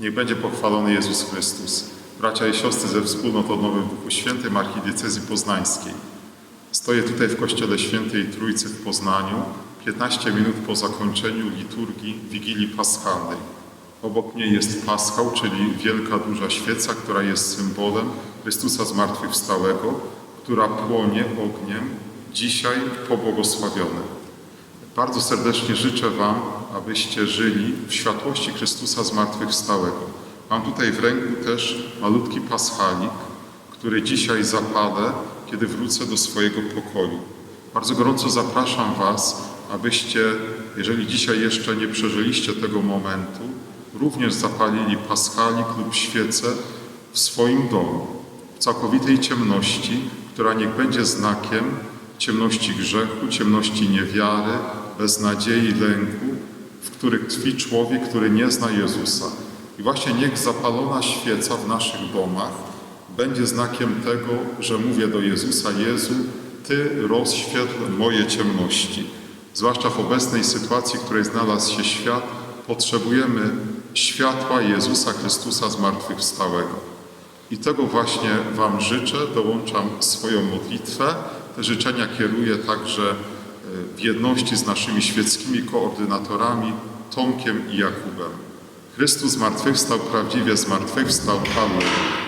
Niech będzie pochwalony Jezus Chrystus. Bracia i siostry ze wspólnot o Nowym Duchu Świętym Archidiecezji Poznańskiej. Stoję tutaj w Kościele Świętej Trójcy w Poznaniu 15 minut po zakończeniu liturgii Wigilii Paschalnej. Obok mnie jest paschał, czyli wielka, duża świeca, która jest symbolem Chrystusa Zmartwychwstałego, która płonie ogniem, dzisiaj pobłogosławiony. Bardzo serdecznie życzę Wam, abyście żyli w światłości Chrystusa Zmartwychwstałego. Mam tutaj w ręku też malutki paschalik, który dzisiaj zapalę, kiedy wrócę do swojego pokoju. Bardzo gorąco zapraszam Was, abyście, jeżeli dzisiaj jeszcze nie przeżyliście tego momentu, również zapalili paschalik lub świecę w swoim domu, w całkowitej ciemności, która niech będzie znakiem ciemności grzechu, ciemności niewiary, beznadziei, lęku, w których tkwi człowiek, który nie zna Jezusa. I właśnie niech zapalona świeca w naszych domach będzie znakiem tego, że mówię do Jezusa: Jezu, Ty rozświetl moje ciemności. Zwłaszcza w obecnej sytuacji, w której znalazł się świat, potrzebujemy światła Jezusa Chrystusa zmartwychwstałego. I tego właśnie Wam życzę, dołączam swoją modlitwę. Te życzenia kieruję także w jedności z naszymi świeckimi koordynatorami Tomkiem i Jakubem. Chrystus zmartwychwstał, prawdziwie zmartwychwstał. Halleluja.